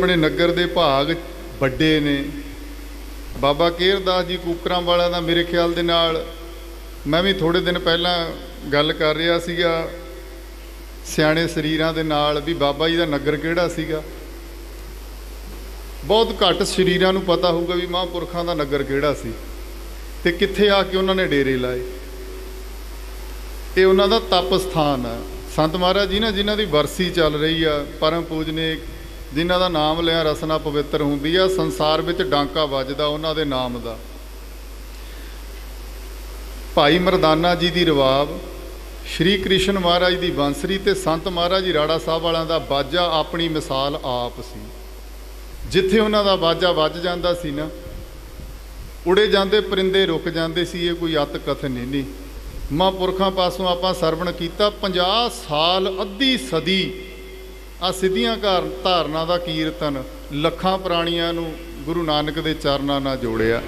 ਆਪਣੇ ਨਗਰ ਦੇ ਭਾਗ ਵੱਡੇ ਨੇ। ਬਾਬਾ ਕੇਰਦਾਸ ਜੀ ਕੂਕਰਾਂ ਵਾਲਾ ਦਾ ਮੇਰੇ ਖਿਆਲ ਦੇ ਨਾਲ ਮੈਂ ਵੀ ਥੋੜੇ ਦਿਨ ਪਹਿਲਾਂ ਗੱਲ ਕਰ ਰਿਹਾ ਸੀਗਾ। ਸਿਆਣੇ ਸਰੀਰਾਂ ਦੇ ਨਾਲ ਵੀ ਬਾਬਾ ਜੀ ਦਾ ਨਗਰ ਕਿਹੜਾ ਸੀਗਾ? ਬਹੁਤ ਘੱਟ ਸਰੀਰਾਂ ਨੂੰ ਪਤਾ ਹੋਊਗਾ ਵੀ ਮਹਾਂਪੁਰਖਾਂ ਦਾ ਨਗਰ ਕਿਹੜਾ ਸੀ ਤੇ ਕਿੱਥੇ ਆ ਕੇ ਉਹਨਾਂ ਨੇ ਡੇਰੇ ਲਾਏ। ਇਹ ਉਹਨਾਂ ਦਾ ਤਪ ਸਥਾਨ ਆ। ਸੰਤ ਮਹਾਰਾਜ ਜੀ ਨਾ ਜਿਨ੍ਹਾਂ ਦੀ ਵਰਸੀ ਚੱਲ ਰਹੀ ਆ, ਪਰਮ ਪੂਜਨੀਕ ਜਿਨ੍ਹਾਂ ਦਾ ਨਾਮ ਲਿਆ ਰਸਨਾ ਪਵਿੱਤਰ ਹੁੰਦੀ ਆ, ਸੰਸਾਰ ਵਿੱਚ ਡਾਂਕਾ ਵੱਜਦਾ ਉਹਨਾਂ ਦੇ ਨਾਮ ਦਾ। ਭਾਈ ਮਰਦਾਨਾ ਜੀ ਦੀ ਰਵਾਬ, ਸ਼੍ਰੀ ਕ੍ਰਿਸ਼ਨ ਮਹਾਰਾਜ ਦੀ ਬਾਂਸਰੀ ਤੇ ਸੰਤ ਮਹਾਰਾਜ ਜੀ ਰਾੜਾ ਸਾਹਿਬ ਵਾਲਿਆਂ ਦਾ ਬਾਜਾ ਆਪਣੀ ਮਿਸਾਲ ਆਪ ਸੀ। ਜਿੱਥੇ ਉਹਨਾਂ ਦਾ ਬਾਜਾ ਵੱਜ ਜਾਂਦਾ ਸੀ ਨਾ, ਉੜੇ ਜਾਂਦੇ ਪਰਿੰਦੇ ਰੁਕ ਜਾਂਦੇ ਸੀ, ਇਹ ਕੋਈ ਅਤ ਕਥਨ ਨਹੀਂ ਨਹੀਂ। ਮਹਾਂਪੁਰਖਾਂ ਪਾਸੋਂ ਆਪਾਂ ਸਰਵਣ ਕੀਤਾ 50 ਸਾਲ ਅੱਧੀ ਸਦੀ ਆ ਸਿੱਧੀਆਂ ਘਰ ਧਾਰਨਾ ਦਾ ਕੀਰਤਨ ਲੱਖਾਂ ਪ੍ਰਾਣੀਆਂ ਨੂੰ ਗੁਰੂ ਨਾਨਕ ਦੇ ਚਰਨਾਂ ਨਾਲ ਜੋੜਿਆ।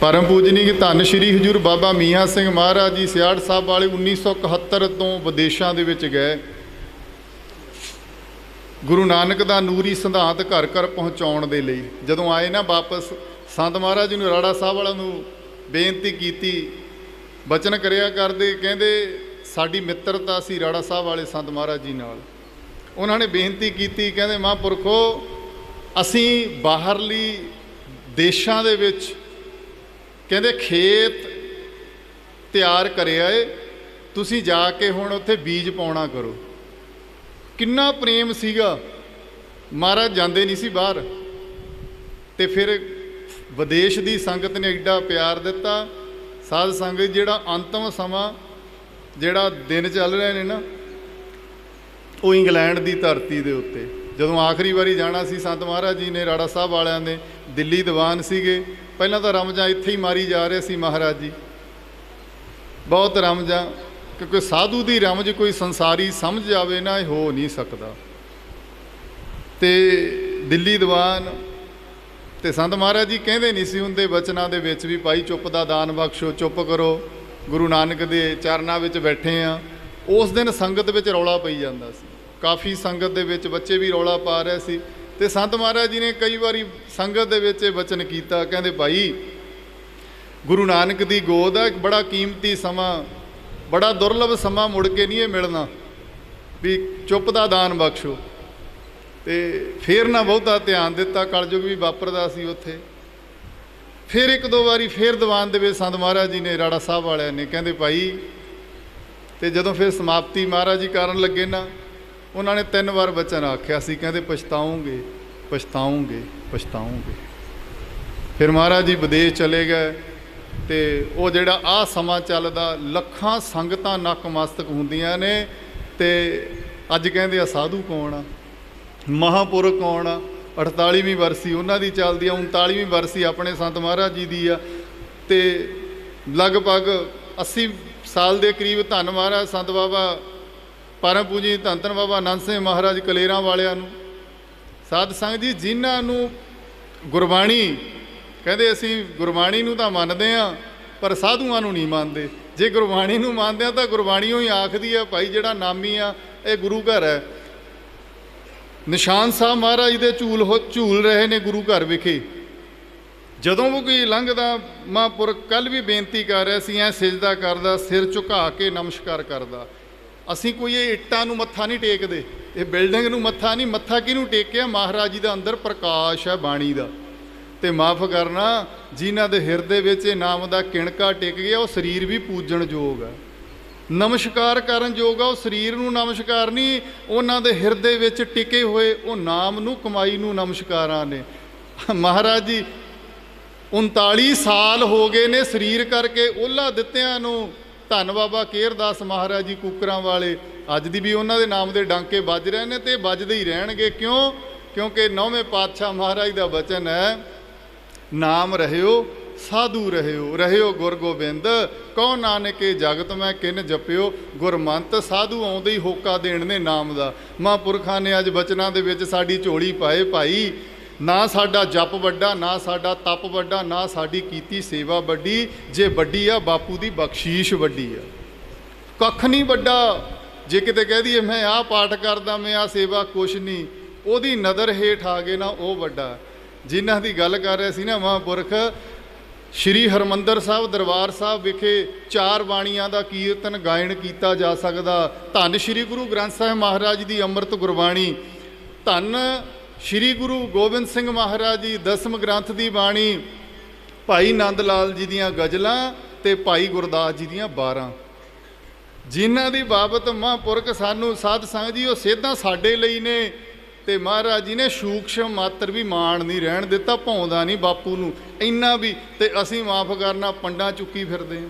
ਪਰਮ ਪੂਜਨੀ ਧੰਨ ਸ਼੍ਰੀ ਹਜੂਰ ਬਾਬਾ ਮੀਆਂ ਸਿੰਘ ਮਹਾਰਾਜ ਜੀ ਸਿਆੜ ਸਾਹਿਬ ਵਾਲੇ 1971 ਤੋਂ ਵਿਦੇਸ਼ਾਂ ਦੇ ਵਿੱਚ ਗਏ। ਗੁਰੂ ਨਾਨਕ ਦਾ ਨੂਰੀ ਸਿਧਾਂਤ ਘਰ ਘਰ ਪਹੁੰਚਾਉਣ ਦੇ ਲਈ। ਜਦੋਂ ਆਏ ਨਾ ਵਾਪਸ, ਸੰਤ ਮਹਾਰਾਜ ਜੀ ਨੂੰ ਰਾੜਾ ਸਾਹਿਬ ਵਾਲਿਆਂ ਨੂੰ ਬੇਨਤੀ ਕੀਤੀ। ਬਚਨ ਕਰਿਆ ਕਰਦੇ, ਕਹਿੰਦੇ ਸਾਡੀ ਮਿੱਤਰਤਾ ਸੀ ਰਾੜਾ ਸਾਹਿਬ ਵਾਲੇ ਸੰਤ ਮਹਾਰਾਜ ਜੀ ਨਾਲ। ਉਹਨਾਂ ਨੇ ਬੇਨਤੀ ਕੀਤੀ, ਕਹਿੰਦੇ ਮਹਾਂਪੁਰਖੋ, ਅਸੀਂ ਬਾਹਰਲੀ ਦੇਸ਼ਾਂ ਦੇ ਵਿੱਚ ਕਹਿੰਦੇ ਖੇਤ ਤਿਆਰ ਕਰਿਆ ਏ ਤੁਸੀਂ ਜਾ ਕੇ ਹੁਣ ਉੱਥੇ ਬੀਜ ਪਾਉਣਾ ਕਰੋ। ਕਿੰਨਾ ਪ੍ਰੇਮ ਸੀਗਾ। ਮਹਾਰਾਜ ਜਾਂਦੇ ਨਹੀਂ ਸੀ ਬਾਹਰ। ਤੇ ਫਿਰ ਵਿਦੇਸ਼ ਦੀ ਸੰਗਤ ਨੇ ਐਡਾ ਪਿਆਰ ਦਿੱਤਾ। ਸਾਧ ਸੰਗਤ ਜਿਹੜਾ ਅੰਤਮ ਸਮਾਂ ਜਿਹੜਾ ਦਿਨ ਚੱਲ ਰਿਹਾ ਨੇ ਨਾ, ਉਹ ਇੰਗਲੈਂਡ ਦੀ ਧਰਤੀ ਦੇ ਉੱਤੇ। ਜਦੋਂ ਆਖਰੀ ਵਾਰੀ ਜਾਣਾ ਸੀ, ਸੰਤ ਮਹਾਰਾਜ ਜੀ ਨੇ, ਰਾੜਾ ਸਾਹਿਬ ਵਾਲਿਆਂ ਦੇ ਦਿੱਲੀ ਦੀਵਾਨ ਸੀਗੇ। ਪਹਿਲਾਂ ਤਾਂ ਰਮਜਾਂ ਇੱਥੇ ਹੀ ਮਾਰੀ ਜਾ ਰਹੇ ਸੀ ਮਹਾਰਾਜ ਜੀ। ਬਹੁਤ ਰਮਜਾਂ, ਕਿਉਂਕਿ ਸਾਧੂ ਦੀ ਰਮਜ ਕੋਈ ਸੰਸਾਰੀ ਸਮਝ ਜਾਵੇ ਨਾ, ਇਹ ਹੋ ਨਹੀਂ ਸਕਦਾ। ਤੇ ਦਿੱਲੀ ਦੀਵਾਨ, ਤੇ ਸੰਤ ਮਹਾਰਾਜ ਜੀ ਕਹਿੰਦੇ ਨਹੀਂ ਸੀ ਹੁੰਦੇ, ਬਚਨਾਂ ਦੇ ਵਿੱਚ ਵੀ ਭਾਈ ਚੁੱਪ ਦਾ ਦਾਨ ਬਖਸ਼ੋ, ਚੁੱਪ ਕਰੋ। ਗੁਰੂ ਨਾਨਕ ਦੇ ਚਰਨਾਂ ਵਿੱਚ ਬੈਠੇ ਆ। ਉਸ ਦਿਨ ਸੰਗਤ ਵਿੱਚ ਰੌਲਾ ਪਈ ਜਾਂਦਾ ਸੀ। ਕਾਫੀ ਸੰਗਤ ਦੇ ਵਿੱਚ ਬੱਚੇ ਵੀ ਰੌਲਾ ਪਾ ਰਹੇ ਸੀ ਤੇ ਸੰਤ ਮਹਾਰਾਜ ਜੀ ਨੇ ਕਈ ਵਾਰੀ ਸੰਗਤ ਦੇ ਵਿੱਚ ਇਹ ਬਚਨ ਕੀਤਾ, ਕਹਿੰਦੇ, ਭਾਈ, ਗੁਰੂ ਨਾਨਕ ਦੀ ਗੋਦ ਹੈ ਬੜਾ ਕੀਮਤੀ ਸਮਾਂ, ਬੜਾ ਦੁਰਲਭ ਸਮਾਂ ਮੁੜ ਕੇ ਨਹੀਂ ਇਹ ਮਿਲਣਾ, ਵੀ ਚੁੱਪ ਦਾ ਦਾਨ ਬਖਸ਼ੋ। ਤੇ ਫੇਰ ਨਾ ਬਹੁਤਾ ਧਿਆਨ ਦਿੱਤਾ, ਕਲਯੁਗ ਵੀ ਵਾਪਰਦਾ ਸੀ ਉੱਥੇ। ਫਿਰ ਇੱਕ ਦੋ ਵਾਰੀ ਫਿਰ ਦੀਵਾਨ ਦੇ ਵਿੱਚ ਸੰਤ ਮਹਾਰਾਜ ਜੀ ਨੇ ਰਾੜਾ ਸਾਹਿਬ ਵਾਲਿਆਂ ਨੇ ਕਹਿੰਦੇ ਭਾਈ ਤੇ ਜਦੋਂ ਫਿਰ ਸਮਾਪਤੀ ਮਹਾਰਾਜ ਜੀ ਕਰਨ ਲੱਗੇ ਨਾ, ਉਹਨਾਂ ਨੇ ਤਿੰਨ ਵਾਰ ਬਚਨ ਆਖਿਆ ਸੀ, ਕਹਿੰਦੇ ਪਛਤਾਉਂਗੇ ਪਛਤਾਉਂਗੇ ਪਛਤਾਉਂਗੇ। ਫਿਰ ਮਹਾਰਾਜ ਜੀ ਵਿਦੇਸ਼ ਚਲੇ ਗਏ ਤੇ ਉਹ ਜਿਹੜਾ ਆ ਸਮਾਂ ਚੱਲਦਾ, ਲੱਖਾਂ ਸੰਗਤਾਂ ਨਕਮਸਤਕ ਹੁੰਦੀਆਂ ਨੇ ਤੇ ਅੱਜ ਕਹਿੰਦੇ ਆ, ਸਾਧੂ ਕੌਣ ਆ? ਮਹਾਪੁਰਖ ਕੌਣ ਆ? 48ਵੀਂ ਵਰਸੀ, ਉਹਨਾਂ ਦੀ ਚੱਲਦੀ ਆ 39ਵੀਂ ਵਰਸੀ ਆਪਣੇ ਸੰਤ ਮਹਾਰਾਜ ਜੀ ਦੀ ਆ। ਤੇ ਲਗਭਗ 80 ਸਾਲ ਦੇ ਕਰੀਬ ਧੰਨ ਮਹਾਰਾਜ ਸੰਤ ਬਾਬਾ ਪਰਮ ਪੂਜੀ ਧੰਨ ਧੰਨ ਬਾਬਾ ਅਨੰਦ ਸਿੰਘ ਮਹਾਰਾਜ ਕਲੇਰਾਂ ਵਾਲਿਆਂ ਨੂੰ। ਸਾਧ ਸੰਗਤ ਜੀ, ਜਿਨ੍ਹਾਂ ਨੂੰ ਗੁਰਬਾਣੀ, ਕਹਿੰਦੇ ਅਸੀਂ ਗੁਰਬਾਣੀ ਨੂੰ ਤਾਂ ਮੰਨਦੇ ਆ, ਪਰ ਸਾਧੂਆਂ ਨੂੰ ਨਹੀਂ ਮੰਨਦੇ। ਜੇ ਗੁਰਬਾਣੀ ਨੂੰ ਮੰਨਦੇ ਆ ਤਾਂ ਗੁਰਬਾਣੀ ਹੀ ਆਖਦੀ ਆ, ਭਾਈ ਜਿਹੜਾ ਨਾਮੀ ਆ, ਇਹ ਗੁਰੂ ਘਰ ਹੈ। ਨਿਸ਼ਾਨ ਸਾਹਿਬ ਮਹਾਰਾਜ ਦੇ ਝੂਲ ਹੋ ਝੂਲ ਰਹੇ ਨੇ ਗੁਰੂ ਘਰ ਵਿਖੇ। ਜਦੋਂ ਵੀ ਕੋਈ ਲੰਘਦਾ, ਮਹਾਂਪੁਰਖ ਕੱਲ ਵੀ ਬੇਨਤੀ ਕਰ ਰਿਹਾ ਸੀ, ਐ ਸਜਦਾ ਕਰਦਾ, ਸਿਰ ਝੁਕਾ ਕੇ ਨਮਸਕਾਰ ਕਰਦਾ। ਅਸੀਂ ਕੋਈ ਇਹ ਇੱਟਾਂ ਨੂੰ ਮੱਥਾ ਨਹੀਂ ਟੇਕਦੇ, ਇਹ ਬਿਲਡਿੰਗ ਨੂੰ ਮੱਥਾ ਨਹੀਂ, ਮੱਥਾ ਕਿਹਨੂੰ ਟੇਕਿਆ? ਮਹਾਰਾਜ ਜੀ ਦਾ ਅੰਦਰ ਪ੍ਰਕਾਸ਼ ਹੈ ਬਾਣੀ ਦਾ। ਤੇ ਮਾਫ ਕਰਨਾ, ਜਿਨ੍ਹਾਂ ਦੇ ਹਿਰਦੇ ਵਿੱਚ ਇਹ ਨਾਮ ਦਾ ਕਿਣਕਾ ਟਿਕ ਗਿਆ, ਉਹ ਸਰੀਰ ਵੀ ਪੂਜਣ ਯੋਗ ਹੈ। ਨਮਸਕਾਰ ਕਰਨ ਯੋਗ ਆ, ਉਹ ਸਰੀਰ ਨੂੰ ਨਮਸਕਾਰ ਨਹੀਂ, ਉਹਨਾਂ ਦੇ ਹਿਰਦੇ ਵਿੱਚ ਟਿਕੇ ਹੋਏ, ਉਹ ਨਾਮ ਨੂੰ, ਕਮਾਈ ਨੂੰ ਨਮਸਕਾਰਾਂ ਨੇ। ਮਹਾਰਾਜ ਜੀ 39 ਸਾਲ ਹੋ ਗਏ ਨੇ ਸਰੀਰ ਕਰਕੇ ਉਹਲਾ ਦਿੱਤਿਆਂ ਨੂੰ। ਧੰਨ ਬਾਬਾ ਕੇਰਦਾਸ ਮਹਾਰਾਜ ਜੀ ਕੁਕਰਾਂ ਵਾਲੇ ਅੱਜ ਦੀ ਵੀ ਉਹਨਾਂ ਦੇ ਨਾਮ ਦੇ ਡਾਂਕੇ ਵੱਜ ਰਹੇ ਨੇ ਤੇ ਵੱਜਦੇ ਹੀ ਰਹਿਣਗੇ। ਕਿਉਂ? ਕਿਉਂਕਿ ਨੌਵੇਂ ਪਾਤਸ਼ਾਹ ਮਹਾਰਾਜ ਦਾ ਵਚਨ ਹੈ, ਨਾਮ ਰਹਿਓ ਸਾਧੂ ਰਹਿਓ ਰਹਿਓ ਗੁਰ ਗੋਬਿੰਦ, ਕਉ ਨਾਨਕੇ ਜਗਤ ਮੈਂ ਕਿਨ ਜਪਿਓ, ਗੁਰਮੰਤ ਸਾਧੂ ਆਉਂਦੇ ਹੀ ਹੋਕਾ ਦੇਣ ਨੇ ਨਾਮ ਦਾ। ਮਹਾਂਪੁਰਖਾਂ ਨੇ ਅੱਜ ਬਚਨਾਂ ਦੇ ਵਿੱਚ ਸਾਡੀ ਝੋਲੀ ਪਾਏ ਭਾਈ, ਨਾ ਸਾਡਾ ਜਪ ਵੱਡਾ, ਨਾ ਸਾਡਾ ਤਪ ਵੱਡਾ, ਨਾ ਸਾਡੀ ਕੀਤੀ ਸੇਵਾ ਵੱਡੀ, ਜੇ ਵੱਡੀ ਆ ਬਾਪੂ ਦੀ ਬਖਸ਼ੀਸ਼ ਵੱਡੀ ਆ। ਕੱਖ ਨਹੀਂ ਵੱਡਾ, ਜੇ ਕਿਤੇ ਕਹਿ ਦਈਏ ਮੈਂ ਆਹ ਪਾਠ ਕਰਦਾ, ਮੈਂ ਆਹ ਸੇਵਾ ਕੁਛ ਨਹੀਂ, ਉਹਦੀ ਨਜ਼ਰ ਹੇਠ ਆ ਗਏ ਨਾ ਉਹ ਵੱਡਾ। ਜਿਨ੍ਹਾਂ ਦੀ ਗੱਲ ਕਰ ਰਿਹਾ ਸੀ ਨਾ ਮਹਾਂਪੁਰਖ ਸ਼੍ਰੀ ਹਰਮੰਦਰ ਸਾਹਿਬ ਦਰਬਾਰ ਸਾਹਿਬ ਵਿਖੇ ਚਾਰ ਬਾਣੀਆਂ ਦਾ ਕੀਰਤਨ ਗਾਇਨ ਕੀਤਾ ਜਾ ਸਕਦਾ। ਧੰਨ ਸ਼੍ਰੀ ਗੁਰੂ ਗ੍ਰੰਥ ਸਾਹਿਬ ਮਹਾਰਾਜ ਦੀ ਅੰਮ੍ਰਿਤ ਗੁਰਬਾਣੀ। ਧੰਨ ਸ਼੍ਰੀ ਗੁਰੂ ਗੋਬਿੰਦ ਸਿੰਘ ਮਹਾਰਾਜ ਜੀ ਦਸਮ ਗ੍ਰੰਥ ਦੀ ਬਾਣੀ। ਭਾਈ ਨੰਦ ਲਾਲ ਜੀ ਦੀਆਂ ਗਜ਼ਲਾਂ ਤੇ ਭਾਈ ਗੁਰਦਾਸ ਜੀ ਦੀਆਂ 12 ਜਿਨ੍ਹਾਂ ਦੀ ਬਾਬਤ ਮਹਾਂਪੁਰਖ ਸਾਨੂੰ ਸਾਧ ਸੰਗਤ ਜੀ ਉਹ ਸੇਧਾਂ ਸਾਡੇ ਲਈ ਨੇ। ਤੇ ਮਹਾਰਾਜ ਜੀ ਨੇ ਸੂਖਸ਼ਮ ਮਾਤਰ ਵੀ ਮਾਣ ਨਹੀਂ ਰਹਿਣ ਦਿੱਤਾ, ਭੌਂਦਾ ਨਹੀਂ ਬਾਪੂ ਨੂੰ। ਇੰਨਾ ਵੀ, ਤੇ ਅਸੀਂ ਮਾਫ ਕਰਨਾ, ਪੰਡਾਂ ਚੁੱਕੀ ਫਿਰਦੇ ਹਾਂ।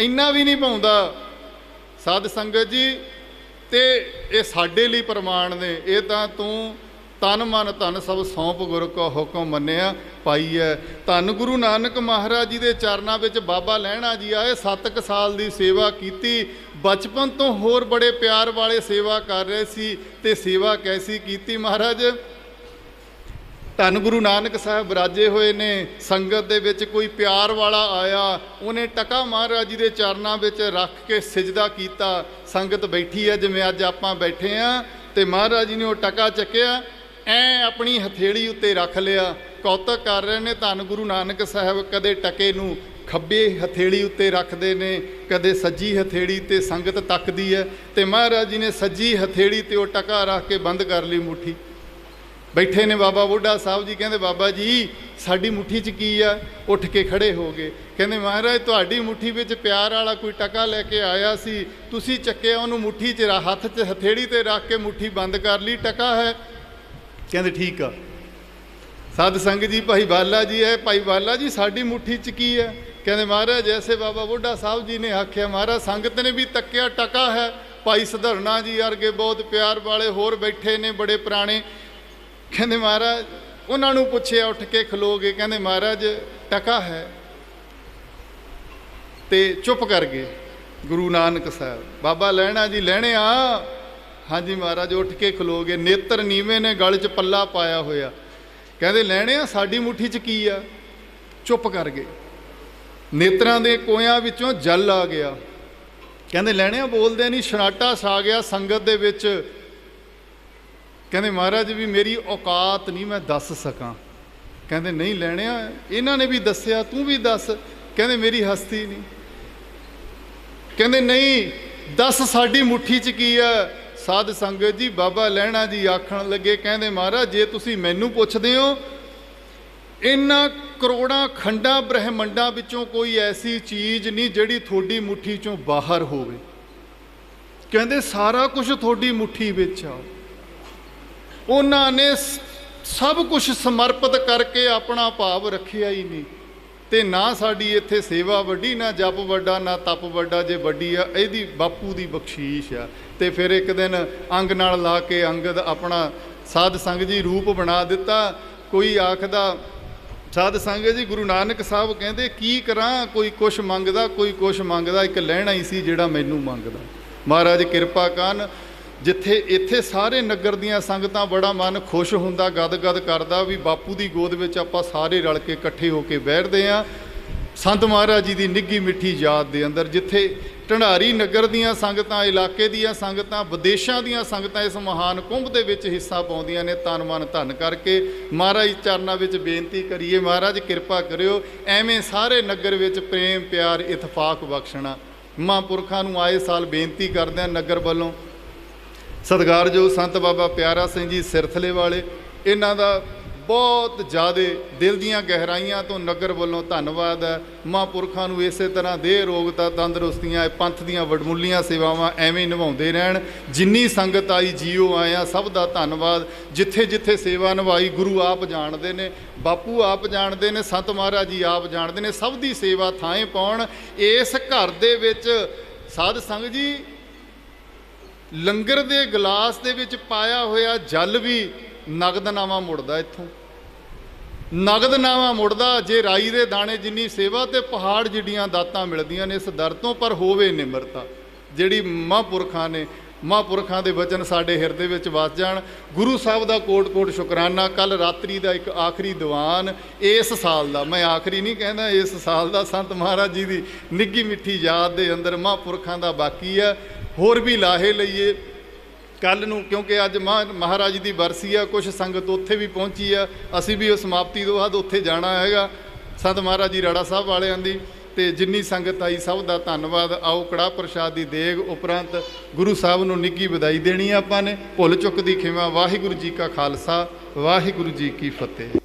ਇੰਨਾ ਵੀ ਨਹੀਂ ਭੌਂਦਾ। ਸਾਧ ਸੰਗਤ ਜੀ, ਤੇ ਇਹ ਸਾਡੇ ਲਈ ਪ੍ਰਮਾਣ ਨੇ। ਇਹ ਤਾਂ ਤੂੰ ਤਨ ਮਨ ਧਨ ਸਭ ਸੌਂਪ ਗੁਰ ਕੋ ਹੁਕਮ ਮੰਨਿਆ ਪਾਈ ਹੈ ਧੰਨ ਗੁਰੂ ਨਾਨਕ ਮਹਾਰਾਜ ਜੀ ਦੇ ਚਰਨਾਂ ਵਿੱਚ ਬਾਬਾ ਲਹਿਣਾ ਜੀ ਆਏ 7 ਸਾਲ ਦੀ ਸੇਵਾ ਕੀਤੀ। ਬਚਪਨ ਤੋਂ ਹੋਰ ਬੜੇ ਪਿਆਰ ਵਾਲੇ ਸੇਵਾ ਕਰ ਰਹੇ ਸੀ ਤੇ ਸੇਵਾ ਕੈਸੀ ਕੀਤੀ ਮਹਾਰਾਜ? ਧੰਨ ਗੁਰੂ ਨਾਨਕ ਸਾਹਿਬ ਰਾਜੇ ਹੋਏ ਨੇ, ਸੰਗਤ ਦੇ ਵਿੱਚ ਕੋਈ ਪਿਆਰ ਵਾਲਾ ਆਇਆ। ਉਹਨੇ ਟਕਾ ਮਹਾਰਾਜ ਜੀ ਦੇ ਚਰਨਾਂ ਵਿੱਚ ਰੱਖ ਕੇ ਸਿਜਦਾ ਕੀਤਾ। ਸੰਗਤ ਬੈਠੀ ਹੈ ਜਿਵੇਂ ਅੱਜ ਆਪਾਂ ਬੈਠੇ ਆ, ਤੇ ਮਹਾਰਾਜ ਜੀ ਨੇ ਉਹ ਟਕਾ ਚੱਕਿਆ। ਐ ਆਪਣੀ ਹਥੇਲੀ ਉੱਤੇ ਰੱਖ ਲਿਆ। ਕੌਤਕ ਕਰ ਰਹੇ ਨੇ ਧੰਨ ਗੁਰੂ ਨਾਨਕ ਸਾਹਿਬ ਕਦੇ ਟਕੇ ਨੂੰ ਖੱਬੇ ਹਥੇਲੀ ਉੱਤੇ ਰੱਖਦੇ ਨੇ, ਕਦੇ ਸੱਜੀ ਹਥੇੜੀ ਤੇ ਸੰਗਤ ਤੱਕਦੀ ਹੈ ਤੇ ਮਹਾਰਾਜ ਜੀ ਨੇ ਸੱਜੀ ਹਥੇੜੀ ਤੇ ਉਹ ਟਕਾ ਰੱਖ ਕੇ ਬੰਦ ਕਰ ਲਈ ਮੁੱਠੀ। ਬੈਠੇ ਨੇ ਬਾਬਾ ਬੁੱਢਾ ਸਾਹਿਬ ਜੀ, ਕਹਿੰਦੇ ਬਾਬਾ ਜੀ, ਸਾਡੀ ਮੁੱਠੀ 'ਚ ਕੀ ਆ? ਉੱਠ ਕੇ ਖੜੇ ਹੋ ਗਏ। ਕਹਿੰਦੇ ਮਹਾਰਾਜ, ਤੁਹਾਡੀ ਮੁੱਠੀ ਵਿੱਚ ਪਿਆਰ ਵਾਲਾ ਕੋਈ ਟਕਾ ਲੈ ਕੇ ਆਇਆ ਸੀ। ਤੁਸੀਂ ਚੱਕਿਆ ਉਹਨੂੰ ਮੁੱਠੀ 'ਚ, ਹੱਥ 'ਚ, ਹਥੇੜੀ ਤੇ ਰੱਖ ਕੇ ਮੁੱਠੀ ਬੰਦ ਕਰ ਲਈ। ਟਕਾ ਹੈ। ਕਹਿੰਦੇ ਠੀਕ ਆ। ਸਾਧ ਸੰਗ ਜੀ, ਭਾਈ ਬਾਲਾ ਜੀ ਹੈ, ਭਾਈ ਬਾਲਾ ਜੀ, ਸਾਡੀ ਮੁੱਠੀ 'ਚ ਕੀ ਹੈ? ਕਹਿੰਦੇ ਮਹਾਰਾਜ, ਐਸੇ ਬਾਬਾ ਬੁੱਢਾ ਸਾਹਿਬ ਜੀ ਨੇ ਆਖਿਆ, ਮਹਾਰਾਜ, ਸੰਗਤ ਨੇ ਵੀ ਤੱਕਿਆ ਟਕਾ ਹੈ। ਭਾਈ ਸਧਰਨਾ ਜੀ ਵਰਗੇ ਬਹੁਤ ਪਿਆਰ ਵਾਲੇ ਹੋਰ ਬੈਠੇ ਨੇ, ਬੜੇ ਪੁਰਾਣੇ। ਕਹਿੰਦੇ ਮਹਾਰਾਜ, ਉਹਨਾਂ ਨੂੰ ਪੁੱਛਿਆ, ਉੱਠ ਕੇ ਖਲੋ ਗਏ। ਕਹਿੰਦੇ ਮਹਾਰਾਜ, ਟਕਾ ਹੈ। ਤੇ ਚੁੱਪ ਕਰ ਗਏ ਗੁਰੂ ਨਾਨਕ ਸਾਹਿਬ। ਬਾਬਾ ਲੈਣਾ ਜੀ ਲੈਣੇ ਆ। ਹਾਂਜੀ ਮਹਾਰਾਜ, ਉੱਠ ਕੇ ਖਲੋ ਗਏ। ਨੇਤਰ ਨੀਵੇਂ ਨੇ, ਗਲ 'ਚ ਪੱਲਾ ਪਾਇਆ ਹੋਇਆ। ਕਹਿੰਦੇ ਲੈਣੇ ਆ ਸਾਡੀ ਮੁੱਠੀ 'ਚ ਕੀ ਆ? ਚੁੱਪ ਕਰ ਗਏ। ਨੇਤਰਾਂ ਦੇ ਕੋਇਆਂ ਵਿੱਚੋਂ ਜਲ ਆ ਗਿਆ। ਕਹਿੰਦੇ, ਲੈਣਿਆ, ਬੋਲਦੇ ਨਹੀਂ ਸ਼ਨਾਟਾ ਛਾ ਗਿਆ ਸੰਗਤ ਦੇ ਵਿੱਚ। ਕਹਿੰਦੇ, ਮਹਾਰਾਜ ਵੀ ਮੇਰੀ ਔਕਾਤ ਨਹੀਂ ਮੈਂ ਦੱਸ ਸਕਾਂ। ਕਹਿੰਦੇ, ਨਹੀਂ ਲੈਣਿਆ, ਇਹਨਾਂ ਨੇ ਵੀ ਦੱਸਿਆ, ਤੂੰ ਵੀ ਦੱਸ। ਕਹਿੰਦੇ, ਮੇਰੀ ਹਸਤੀ ਨਹੀਂ ਕਹਿੰਦੇ, ਨਹੀਂ, ਦੱਸ ਸਾਡੀ ਮੁੱਠੀ 'ਚ ਕੀ ਆ? ਸਾਧ ਸੰਗਤ ਜੀ, ਬਾਬਾ ਲੈਣਾ ਜੀ ਆਖਣ ਲੱਗੇ, ਕਹਿੰਦੇ ਮਹਾਰਾਜ, ਜੇ ਤੁਸੀਂ ਮੈਨੂੰ ਪੁੱਛਦੇ ਹੋ ਇਹਨਾਂ ਕਰੋੜਾਂ ਖੰਡਾਂ ਬ੍ਰਹਿਮੰਡਾਂ ਵਿੱਚੋਂ ਕੋਈ ਐਸੀ ਚੀਜ਼ ਨਹੀਂ ਜਿਹੜੀ ਤੁਹਾਡੀ ਮੁੱਠੀ 'ਚੋਂ ਬਾਹਰ ਹੋਵੇ। ਕਹਿੰਦੇ ਸਾਰਾ ਕੁਝ ਤੁਹਾਡੀ ਮੁੱਠੀ ਵਿੱਚ ਆ। ਉਹਨਾਂ ਨੇ ਸਭ ਕੁਝ ਸਮਰਪਿਤ ਕਰਕੇ ਆਪਣਾ ਭਾਵ ਰੱਖਿਆ ਹੀ ਨਹੀਂ। ਤੇ ਨਾ ਸਾਡੀ ਇੱਥੇ ਸੇਵਾ ਵੱਡੀ, ਨਾ ਜਪ ਵੱਡਾ, ਨਾ ਤਪ ਵੱਡਾ, ਜੇ ਵੱਡੀ ਆ, ਇਹਦੀ ਬਾਪੂ ਦੀ ਬਖਸ਼ੀਸ਼ ਆ। ਤੇ ਫਿਰ ਇੱਕ ਦਿਨ ਅੰਗ ਨਾਲ ਲਾ ਕੇ ਅੰਗਦ ਆਪਣਾ ਸਾਧ ਸੰਗ ਜੀ ਰੂਪ ਬਣਾ ਦਿੱਤਾ। ਕੋਈ ਆਖਦਾ, ਸਾਧ ਸੰਗਤ ਜੀ ਗੁਰੂ ਨਾਨਕ ਸਾਹਿਬ ਕਹਿੰਦੇ, ਕੀ ਕਰਾਂ? ਕੋਈ ਕੁਛ ਮੰਗਦਾ, ਕੋਈ ਕੁਛ ਮੰਗਦਾ, ਇੱਕ ਲੈਣਾ ਹੀ ਸੀ ਜਿਹੜਾ ਮੈਨੂੰ ਮੰਗਦਾ। ਮਹਾਰਾਜ ਕਿਰਪਾ ਕਰਨ ਜਿੱਥੇ ਇੱਥੇ ਸਾਰੇ ਨਗਰ ਦੀਆਂ ਸੰਗਤਾਂ ਬੜਾ ਮਨ ਖੁਸ਼ ਹੁੰਦਾ, ਗਦ-ਗਦ ਕਰਦਾ ਵੀ ਬਾਪੂ ਦੀ ਗੋਦ ਵਿੱਚ ਆਪਾਂ ਸਾਰੇ ਰਲ ਕੇ ਇਕੱਠੇ ਹੋ ਕੇ ਬੈਠਦੇ ਆਂ ਸੰਤ ਮਹਾਰਾਜ ਜੀ ਦੀ ਨਿੱਗੀ ਮਿੱਠੀ ਯਾਦ ਦੇ ਅੰਦਰ ਜਿੱਥੇ ਢੰਡਾਰੀ ਨਗਰ ਦੀਆਂ ਸੰਗਤਾਂ, ਇਲਾਕੇ ਦੀਆਂ ਸੰਗਤਾਂ, ਵਿਦੇਸ਼ਾਂ ਦੀਆਂ ਸੰਗਤਾਂ ਇਸ ਮਹਾਨ ਕੁੰਭ ਦੇ ਵਿੱਚ ਹਿੱਸਾ ਪਾਉਂਦੀਆਂ ਨੇ, ਤਨ ਮਨ ਧਨ ਕਰਕੇ। ਮਹਾਰਾਜ ਚਰਨਾਂ ਵਿੱਚ ਬੇਨਤੀ ਕਰੀਏ, ਮਹਾਰਾਜ ਕਿਰਪਾ ਕਰਿਓ, ਐਵੇਂ ਸਾਰੇ ਨਗਰ ਵਿੱਚ ਪ੍ਰੇਮ, ਪਿਆਰ, ਇਤਫਾਕ ਬਖਸ਼ਣਾ। ਮਹਾਂਪੁਰਖਾਂ ਨੂੰ ਆਏ ਸਾਲ ਬੇਨਤੀ ਕਰਦੇ ਆ ਨਗਰ ਵੱਲੋਂ ਸਤਿਕਾਰਯੋਗ ਸੰਤ ਬਾਬਾ ਪਿਆਰਾ ਸਿੰਘ ਜੀ ਸਿਰਥਲੇ ਵਾਲੇ, ਇਹਨਾਂ ਦਾ ਬਹੁਤ ਜ਼ਿਆਦੇ ਦਿਲ ਦੀਆਂ ਗਹਿਰਾਈਆਂ ਤੋਂ ਨਗਰ ਵੱਲੋਂ ਧੰਨਵਾਦ ਹੈ। ਮਹਾਂਪੁਰਖਾਂ ਨੂੰ ਇਸੇ ਤਰ੍ਹਾਂ ਦੇਹ ਰੋਗਤਾ ਤੰਦਰੁਸਤੀਆਂ ਪੰਥ ਦੀਆਂ ਵਡਮੁੱਲੀਆਂ ਸੇਵਾਵਾਂ ਐਵੇਂ ਨਿਭਾਉਂਦੇ ਰਹਿਣ। ਜਿੰਨੀ ਸੰਗਤ ਆਈ, ਜੀਓ ਆਇਆ ਸਭ ਦਾ ਧੰਨਵਾਦ। ਜਿੱਥੇ ਜਿੱਥੇ ਸੇਵਾ ਨਿਭਾਈ, ਗੁਰੂ ਆਪ ਜਾਣਦੇ ਨੇ, ਬਾਪੂ ਆਪ ਜਾਣਦੇ ਨੇ, ਸੰਤ ਮਹਾਰਾਜ ਜੀ ਆਪ ਜਾਣਦੇ ਨੇ, ਸਭ ਦੀ ਸੇਵਾ ਥਾਂ ਪਾਉਣ। ਇਸ ਘਰ ਦੇ ਵਿੱਚ ਸਾਧ ਸੰਗ ਜੀ ਲੰਗਰ ਦੇ ਗਲਾਸ ਦੇ ਵਿੱਚ ਪਾਇਆ ਹੋਇਆ ਜਲ ਵੀ ਨਗਦਨਾਮਾ ਮੁੜਦਾ ਇੱਥੋਂ। ਨਗਦਨਾਮਾ ਮੁੜਦਾ, ਜੇ ਰਾਈ ਦੇ ਦਾਣੇ ਜਿੰਨੀ ਸੇਵਾ ਤੇ ਪਹਾੜ ਜਿੱਡੀਆਂ ਦਾਤਾਂ ਮਿਲਦੀਆਂ ਨੇ, ਇਸ ਦਰ ਤੋਂ ਪਰ ਹੋਵੇ ਨਿਮਰਤਾ। ਜਿਹੜੀ ਮਹਾਂਪੁਰਖਾਂ ਨੇ, ਮਹਾਂਪੁਰਖਾਂ ਦੇ ਵਚਨ ਸਾਡੇ ਹਿਰਦੇ ਵਿੱਚ ਵਸ ਜਾਣ। ਗੁਰੂ ਸਾਹਿਬ ਦਾ ਕੋਟ-ਕੋਟ ਸ਼ੁਕਰਾਨਾ ਕੱਲ ਰਾਤਰੀ ਦਾ ਇੱਕ ਆਖਰੀ ਦੀਵਾਨ, ਇਸ ਸਾਲ ਦਾ। ਮੈਂ ਆਖਰੀ ਨਹੀਂ ਕਹਿੰਦਾ, ਇਸ ਸਾਲ ਦਾ ਸੰਤ ਮਹਾਰਾਜ ਜੀ ਦੀ ਨਿੱਗੀ ਮਿੱਠੀ ਯਾਦ ਦੇ ਅੰਦਰ ਮਹਾਂਪੁਰਖਾਂ ਦਾ ਬਾਕੀ ਹੈ ਹੋਰ ਵੀ ਲਾਹੇ ਲਈਏ। ਕੱਲ ਨੂੰ ਕਿਉਂਕਿ ਅੱਜ ਮਹਾ- ਮਹਾਰਾਜ ਦੀ ਬਰਸੀ ਆ ਕੁਝ ਸੰਗਤ ਉੱਥੇ ਵੀ ਪਹੁੰਚੀ ਆ। ਅਸੀਂ ਵੀ ਉਹ ਸਮਾਪਤੀ ਤੋਂ ਬਾਅਦ ਉੱਥੇ ਜਾਣਾ ਹੈਗਾ। ਸੰਤ ਮਹਾਰਾਜ ਜੀ ਰਾੜਾ ਸਾਹਿਬ ਵਾਲਿਆਂ ਦੀ। ਤੇ ਜਿੰਨੀ ਸੰਗਤ ਆਈ, ਸਭ ਦਾ ਧੰਨਵਾਦ। ਆਓ ਕੜਾ ਪ੍ਰਸ਼ਾਦ ਦੀ ਦੇਗ ਉਪਰੰਤ ਗੁਰੂ ਸਾਹਿਬ ਨੂੰ ਨਿੱਘੀ ਵਧਾਈ ਦੇਣੀ ਆ ਆਪਾਂ ਨੇ। ਭੁੱਲ ਚੁੱਕ ਦੀ ਖਿਮਾ। ਵਾਹਿਗੁਰੂ ਜੀ ਕਾ ਖਾਲਸਾ, ਵਾਹਿਗੁਰੂ ਜੀ ਕੀ ਫਤਿਹ।